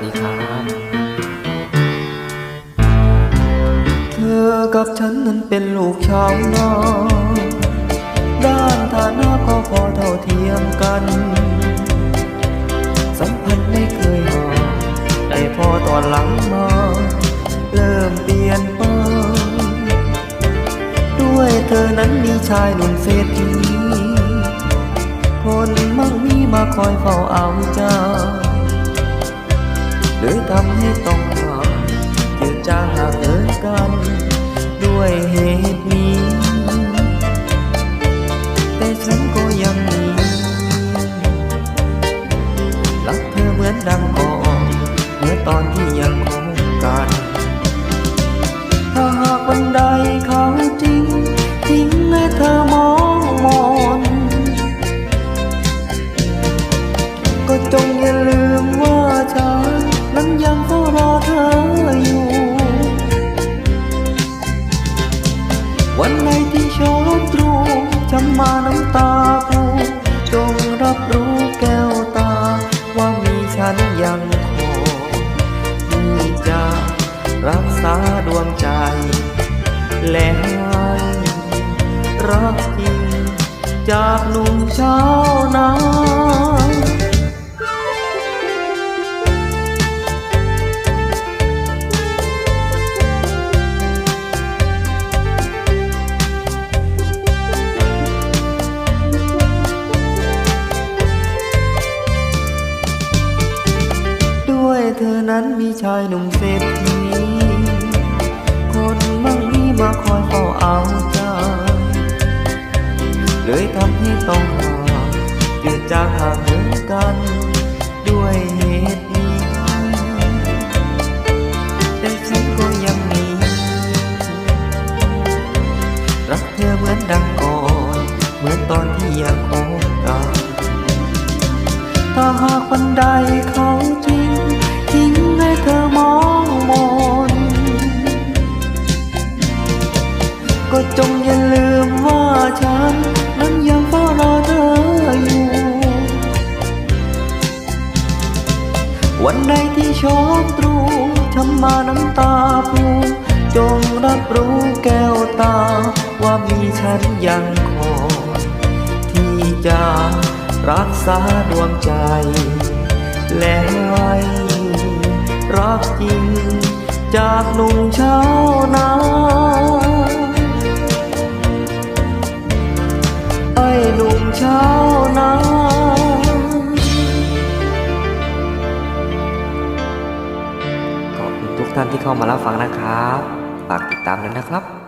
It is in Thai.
สดีครับ เธอกับฉันนั้นเป็นลูกชาวนาด้านฐานะก็พอเท่าเทียมกัน สัมพันธ์ไม่เคยห่างแต่พอตอนหลังมา เริ่มเปลี่ยนไปด้วยเธอนั้นมีชายหนุ่มเศรษฐีคนมั่งมีมาคอยเฝ้าเอาใจ เลยทำให้ต้องห่างจืดจางหางเหินกัน ด้วยเหตุนี้ แต่ฉันก็ยังมีรักเธอเหมือนดังก่อนเมื่อตอนที่ยังคบกันถ้าหากวันใดเขาจริงทิ้งให้เธอมองมนก็จงอย่าลืม รักจริง จากหนุ่มชาวนาด้วยเธอนั้นมีชายหนุ่มเศรษฐี เลยทำให้ต้องห่างจืดจางห่างเหินกัน ด้วยเหตุนี้แต่ฉันก็ยังมีรักเธอเหมือนดังก่อน เหมือนตอนที่ยังคบกันถ้าหากวันใดเขาจริงทิ้งให้เธอมองมนก็จงอย่าลืมว่าฉัน ชคตรูทำมาน้ำตาพูจงรับรู้แก้วตา ว่ามีฉันยังคอยที่จะรักษาดวงใจ และให้รักจริง จากหนุ่มชาวนา ที่เข้ามารับฟังนะครับ ฝากติดตามด้วยนะครับ